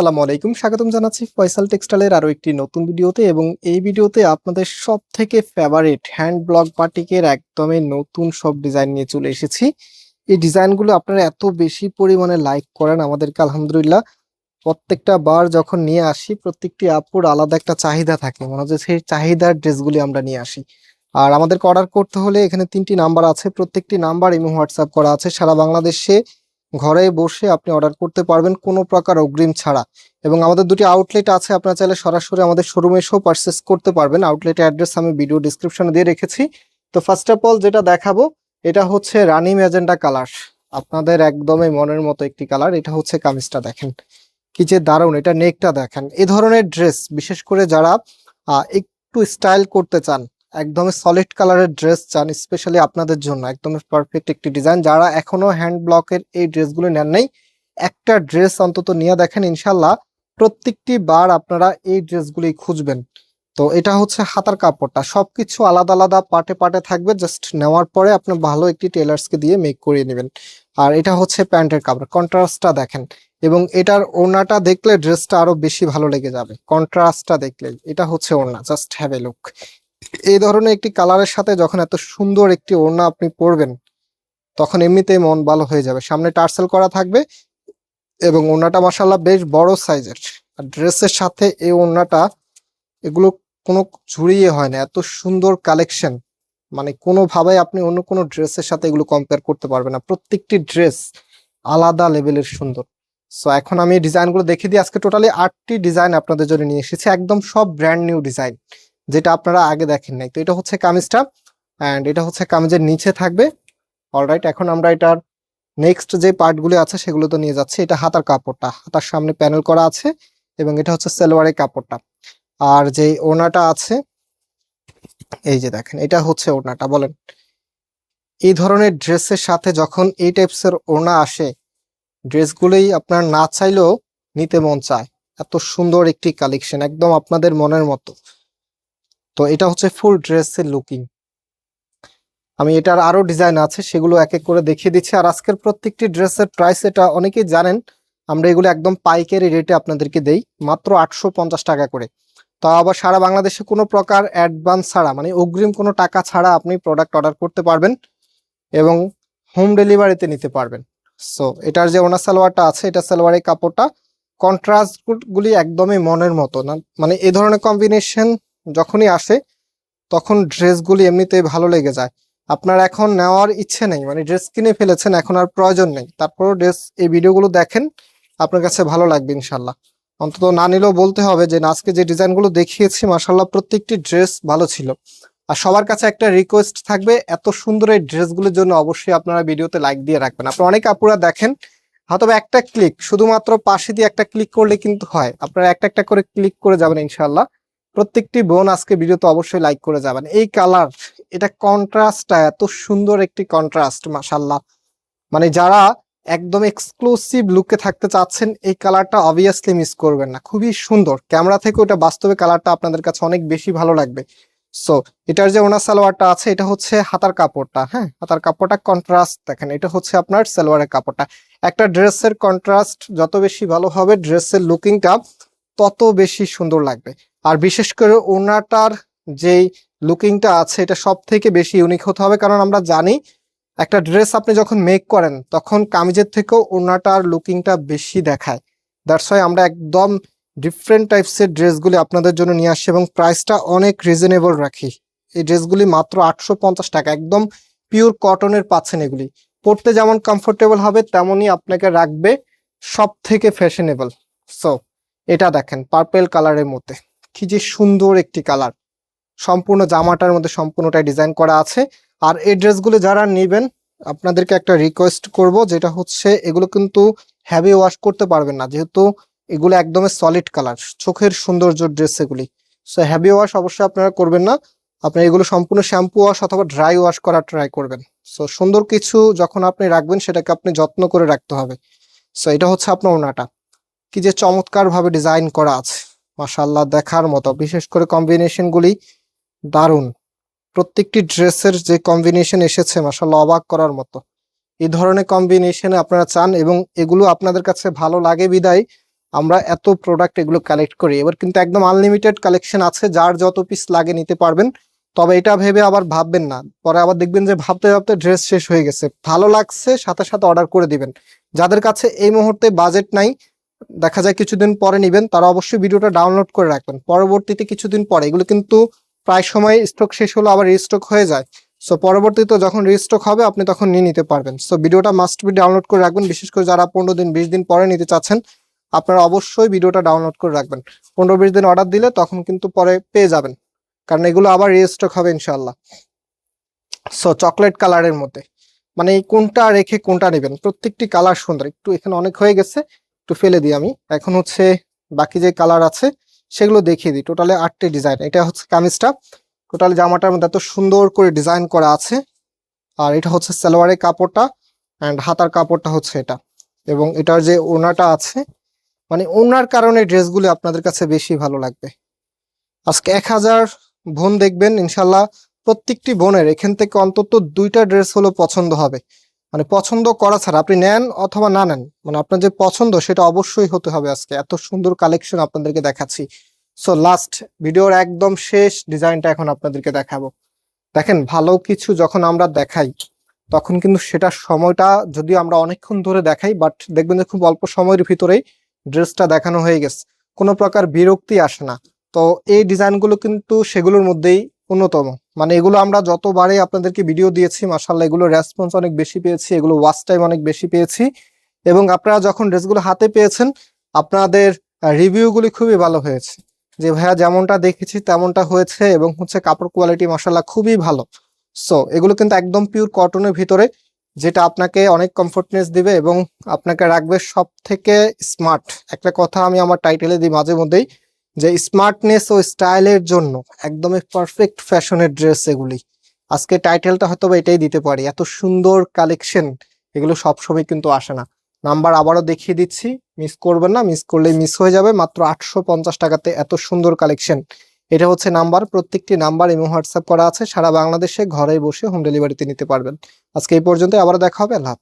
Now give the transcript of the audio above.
আসসালামু আলাইকুম। স্বাগতম জানাচ্ছি ফয়সাল টেক্সটাইলের আরও একটি নতুন ভিডিওতে এবং এই ভিডিওতে আপনাদের সব থেকে ফেভারিট হ্যান্ড ব্লক বাটিকের একদমই নতুন সব ডিজাইন নিয়ে চলে এসেছি। এই ডিজাইনগুলো আপনারা এত বেশি পরিমাণে লাইক করেন আমাদেরকে, আলহামদুলিল্লাহ। প্রত্যেকটা বার যখন নিয়ে আসি, প্রত্যেকটি আপুর আলাদা একটা চাহিদা থাকে। মনে হচ্ছে সেই চাহিদার ড্রেসগুলি আমরা নিয়ে আসি। আর আমাদেরকে অর্ডার করতে হলে এখানে তিনটি নাম্বার আছে। প্রত্যেকটি নাম্বার ইমো হোয়াটসঅ্যাপ করা আছে। সারা বাংলাদেশে ঘরে বসে আপনি অর্ডার করতে পারবেন কোনো প্রকার অগ্রিম ছাড়া। এবং আমাদের দুটি আউটলেট আছে, আপনারা চাইলে সরাসরি আমাদের শোরুমে এসেও পারচেস করতে পারবেন। আউটলেটের অ্যাড্রেস আমি ভিডিও ডিসক্রিপশনে দিয়ে রেখেছি। তো ফার্স্ট অফ অল যেটা দেখাবো, এটা হচ্ছে রানি ম্যাজেন্ডা কালার আপনাদের একদমই মনের মতো একটি কালার এটা হচ্ছে কামিজটা দেখেন। কি যে দারুণ, এটা নেকটা দেখেন। এ ধরনের ড্রেস বিশেষ করে যারা একটু স্টাইল করতে চান একদমই সলিড কালারের ড্রেস চান স্পেশালি আপনাদের জন্য। একদমই পারফেক্ট একটি ডিজাইন যারা এখনও হ্যান্ড ব্লকের এই ড্রেসগুলো নেন নাই, একটা ড্রেস অন্তত নিয়ে দেখেন ইনশাল্লাহ প্রত্যেকটি বার আপনারা এই ড্রেসগুলি খুঁজবেন। তো এটা হচ্ছে হাতার কাপড়টা। সবকিছু আলাদা আলাদা পার্টে পার্টে থাকবে। জাস্ট নেওয়ার পরে আপনি ভালো একটি টেলার্সকে দিয়ে মেক করিয়ে নেবেন। আর এটা হচ্ছে প্যান্টের কাপড়। কন্ট্রাস্টটা দেখেন। এবং এটার ওড়নাটা দেখলে ড্রেসটা আরও বেশি ভালো লেগে যাবে। কন্ট্রাস্টটা দেখলে। এটা হচ্ছে ওড়না। জাস্ট হ্যাভ এ লুক এই ধরনের একটি কালারের সাথে যখন এত সুন্দর একটি ওড়না আপনি পরবেন, তখন এমনিতেই মন ভালো হয়ে যাবে। সামনে টার্সেল করা থাকবে এবং ওড়নাটা মাসাল্লাহ বেশ বড় সাইজের আর ড্রেসের সাথে এই ওড়নাটা এগুলো কোনো ঝুড়িয়ে হয় না। এত সুন্দর কালেকশন মানে কোনোভাবে আপনি অন্য কোনো ড্রেসের সাথে এগুলো কম্পেয়ার করতে পারবেন না। প্রত্যেকটি ড্রেস আলাদা লেভেলের সুন্দর। সো এখন আমি ডিজাইনগুলো দেখে দিই। আজকে টোটালি আটটি ডিজাইন আপনাদের জন্য নিয়ে এসেছি। একদম সব ব্র্যান্ড নিউ ডিজাইন যেটা আপনারা আগে দেখেন নাই। তো এটা হচ্ছে কামিজটা অ্যান্ড এটা হচ্ছে কামিজের নিচে থাকবে। অলরাইট এখন আমরা এটার নেক্সট যে পার্টগুলি আছে সেগুলো তো নিয়ে যাচ্ছি। এটা হাতার কাপড়টা, হাতার সামনে প্যানেল করা আছে এবং এটা হচ্ছে সেলোয়ারের কাপড়টা। আর যে ওনাটা আছে, এই যে দেখেন, এটা হচ্ছে ওড়নাটা, বলেন। এই ধরনের ড্রেসের সাথে যখন এই টাইপসের ওড়না আসে, ড্রেসগুলোই আপনার না চাইলেও নিতে মন চায়। এত সুন্দর একটি কালেকশন একদম আপনাদের মনের মতো। তো এটা হচ্ছে ফুল ড্রেসের লুকিং আমি এটার আরও ডিজাইন আছে, সেগুলো এক এক করে দেখিয়ে দিচ্ছি। আর আজকের প্রত্যেকটি ড্রেসের প্রাইস এটা অনেকেই জানেন, আমরা এগুলো একদম পাইকারি রেটে আপনাদেরকে দেই, মাত্র আটশো পঞ্চাশ টাকা করে। তো আবার সারা বাংলাদেশে কোনো প্রকার অ্যাডভান্স ছাড়া মানে অগ্রিম কোনো টাকা ছাড়া আপনি প্রোডাক্ট অর্ডার করতে পারবেন এবং হোম ডেলিভারিতে নিতে পারবেন। সো এটার যে ওনার সালোয়ারটা আছে, এটা সালোয়ারের কাপড়টা কন্ট্রাস্ট গুলি একদমই মনের মতো না মানে এ ধরনের কম্বিনেশন যখনই আসে, তখন ড্রেসগুলি এমনিতেই ভালো লেগে যায়। আপনার এখন নেওয়ার ইচ্ছে নেই মানে ড্রেস কিনে ফেলেছেন, এখন আর প্রয়োজন নেই। তারপরও ড্রেস, এই ভিডিওগুলো দেখেন, আপনার কাছে ভালো লাগবে ইনশাল্লাহ অন্তত না নিলেও বলতে হবে যে আজকে যে ডিজাইনগুলো দেখিয়েছি মাসাল্লাহ প্রত্যেকটি ড্রেস ভালো ছিল। আর সবার কাছে একটা রিকোয়েস্ট থাকবে, এত সুন্দর এই ড্রেসগুলোর জন্য অবশ্যই আপনারা ভিডিওতে লাইক দিয়ে রাখবেন। আপনারা অনেক আপুরা দেখেন, হয়তো একটা ক্লিক শুধুমাত্র পাশে দিয়ে একটা ক্লিক করলে কিন্তু হয়। আপনারা একটা একটা করে ক্লিক করে যাবেন ইনশাল্লাহ প্রত্যেকটি বোন আজকে ভিডিওতে অবশ্যই লাইক করে যাবেন। এই কালার এটা কন্ট্রাস্টটা এত সুন্দর একটি কন্ট্রাস্ট মাসাল্লাহ মানে যারা একদম এক্সক্লুসিভ লুকে থাকতে চাচ্ছেন, এই কালারটা অবভিয়াসলি মিস করবেন না। খুবই সুন্দর। ক্যামেরা থেকে ওটা বাস্তবে কালারটা আপনাদের কাছে অনেক বেশি ভালো লাগবে। সো এটার যে ওনার সালোয়ারটা আছে, এটা হচ্ছে হাতার কাপড়টা হ্যাঁ? হাতার কাপড়টা কন্ট্রাস্ট দেখেন, এটা হচ্ছে আপনার সালোয়ারের কাপড়টা। একটা ড্রেসের কন্ট্রাস্ট যত বেশি ভালো হবে ড্রেসের লুকিংটা তত বেশি সুন্দর লাগবে। আর বিশেষ করে ওনাটার যেই লুকিংটা আছে, এটা সব থেকে বেশি ইউনিক হতে হবে। কারণ আমরা জানি একটা ড্রেস আপনি যখন মেক করেন, তখন কামিজের থেকেও ওনাটার লুকিংটা বেশি দেখায়। দ্যাটস ওয়াই আমরা একদম ডিফারেন্ট টাইপসের ড্রেসগুলি আপনাদের জন্য নিয়ে আসছি এবং প্রাইসটা অনেক রিজনেবল রাখি। এই ড্রেসগুলি মাত্র আটশো পঞ্চাশ টাকা, একদম পিওর কটনের পাচ্ছেন এগুলি। পরতে যেমন কমফোর্টেবল হবে, তেমনই আপনাকে রাখবে সব থেকে ফ্যাশনেবল সো এটা দেখেন পার্পেল কালারের মধ্যে। কি যে সুন্দর একটি কালার। সম্পূর্ণ জামাটার মধ্যে সম্পূর্ণটাই ডিজাইন করা আছে। আর এই ড্রেসগুলো যারা নেবেন, আপনাদেরকে একটা রিকোয়েস্ট করব, যেটা হচ্ছে এগুলো কিন্তু হ্যাভি ওয়াশ করতে পারবেন না। যেহেতু এগুলো একদমই সলিড কালার চোখের সৌন্দর্য ড্রেস এগুলি। সো হ্যাভি ওয়াশ অবশ্যই আপনারা করবেন না। আপনার এগুলো সম্পূর্ণ শ্যাম্পু ওয়াশ অথবা ড্রাই ওয়াশ করার ট্রাই করবেন। সো সুন্দর কিছু যখন আপনি রাখবেন, সেটাকে আপনি যত্ন করে রাখতে হবে। সো এটা হচ্ছে আপনার ওনাটা। কি যে চমৎকারভাবে ডিজাইন করা আছে। মাশাল্লাহ দেখার মতো। বিশেষ করে কম্বিনেশনগুলি দারুণ। প্রত্যেকটি ড্রেসের যে কম্বিনেশন এসেছে মাশাল্লাহ অবাক করার মতো। এই ধরনের কম্বিনেশনে আপনারা চান এবং এগুলো আপনাদের কাছে ভালো লাগে বিদায়, আমরা এত প্রোডাক্ট এগুলো কালেক্ট করি। এবার কিন্তু একদম আনলিমিটেড কালেকশন আছে, যার যত পিস লাগে নিতে পারবেন। তবে এটা ভেবে আবার ভাববেন না। পরে আবার দেখবেন যে ভাবতে ভাবতে ড্রেস শেষ হয়ে গেছে। ভালো লাগছে, সাথে সাথে অর্ডার করে দিবেন। যাদের কাছে এই মুহূর্তে বাজেট নাই দেখা যায় কিছুদিন পরে নিবেন, তারা অবশ্যই ভিডিওটা ডাউনলোড করে রাখবেন। পরবর্তীতে কিছুদিন পরে, এগুলো কিন্তু প্রায় সময় স্টক শেষ হলো, আবার রিস্টক হয়ে যায়। সো পরবর্তীতে যখন রিস্টক হবে, আপনি তখন নিয়ে নিতে পারবেন। সো ভিডিওটা মাস্ট বি ডাউনলোড করে রাখবেন। বিশেষ করে যারা পনেরো দিন, বিশ দিন পরে নিতে চাচ্ছেন, আপনারা অবশ্যই ভিডিওটা ডাউনলোড করে রাখবেন। পনেরো, বিশ দিন অর্ডার দিলে তখন কিন্তু পরে পেয়ে যাবেন। কারণ এগুলো আবার রিস্টক হবে ইনশাল্লাহ সো চকলেট কালারের মধ্যে। মানে কোনটা রেখে কোনটা নেবেন? প্রত্যেকটি কালার সুন্দর। একটু এখানে অনেক হয়ে গেছে। একটু ফেলে দিই আমি। এখন হচ্ছে বাকি যে কালার আছে, সেগুলো দেখিয়ে দিই। টোটালে আটটি ডিজাইন এটা হচ্ছে কামিজটা। টোটালি জামাটার মধ্যে এত সুন্দর করে ডিজাইন করা আছে। আর এটা হচ্ছে সালোয়ারের কাপড়টা অ্যান্ড হাতার কাপড়টা হচ্ছে এটা। এবং এটার যে ওনাটা আছে মানে ওনার কারণে ড্রেসগুলো আপনাদের কাছে বেশি ভালো লাগবে। আজকে এক হাজার বোন দেখবেন, ইনশাল্লাহ প্রত্যেকটি বোনের এখান থেকে অন্তত দুইটা ড্রেস হলো পছন্দ হবে। মানে পছন্দ করা ছাড়া আপনি নেন অথবা না নেন মানে আপনার যে পছন্দ সেটা অবশ্যই হতে হবে আজকে। এত সুন্দর কালেকশন আপনাদেরকে দেখাচ্ছি। সো লাস্ট ভিডিওর একদম শেষ ডিজাইনটা এখন আপনাদেরকে দেখাবো। দেখেন, ভালো কিছু যখন আমরা দেখাই, তখন কিন্তু সেটা সময়টা যদি আমরা অনেকক্ষণ ধরে দেখাই বাট দেখবেন যে খুব অল্প সময়ের ভিতরেই ড্রেসটা দেখানো হয়ে গেছে। কোনো প্রকার বিরক্তি আসে না। তো এই ডিজাইনগুলো কিন্তু সেগুলোর মধ্যেই অন্যতম। মানে এগুলো আমরা যতবারে আপনাদেরকে ভিডিও দিয়েছি মাসাল্লাহ এগুলো রেসপন্স অনেক বেশি পেয়েছি, এগুলো ওয়াচ টাইম অনেক বেশি পেয়েছি। এবং আপনারা যখন ড্রেসগুলো হাতে পেয়েছেন, আপনাদের রিভিউগুলি খুবই ভালো হয়েছে। যে ভাইয়া যেমনটা দেখেছি, তেমনটা হয়েছে এবং হচ্ছে কাপড় কোয়ালিটি মাসাল্লাহ খুবই ভালো। সো এগুলো কিন্তু একদম পিওর কটনের ভিতরে, যেটা আপনাকে অনেক কমফোর্টনেস দিবে এবং আপনাকে রাখবে সব থেকে স্মার্ট একটা কথা আমি আমার টাইটেলে দিই মাঝে মধ্যেই যে স্মার্টনেস ও স্টাইলের জন্য একদমই পারফেক্ট ফ্যাশনের ড্রেস এগুলি। আজকে টাইটেলটা হয়তো এটাই দিতে পারি। এত সুন্দর কালেকশন এগুলো সবসময় কিন্তু আসে না। নাম্বার আবারও দেখিয়ে দিচ্ছি। মিস করবেন না মিস করলেই মিস হয়ে যাবে। মাত্র আটশো পঞ্চাশ টাকাতে এত সুন্দর কালেকশন এটা হচ্ছে নাম্বার প্রত্যেকটি নাম্বার এবং হোয়াটসঅ্যাপ করা আছে। সারা বাংলাদেশে ঘরে বসে হোম ডেলিভারিতে নিতে পারবেন। আজকে এই পর্যন্ত আবার দেখা হবে। আল্লাহ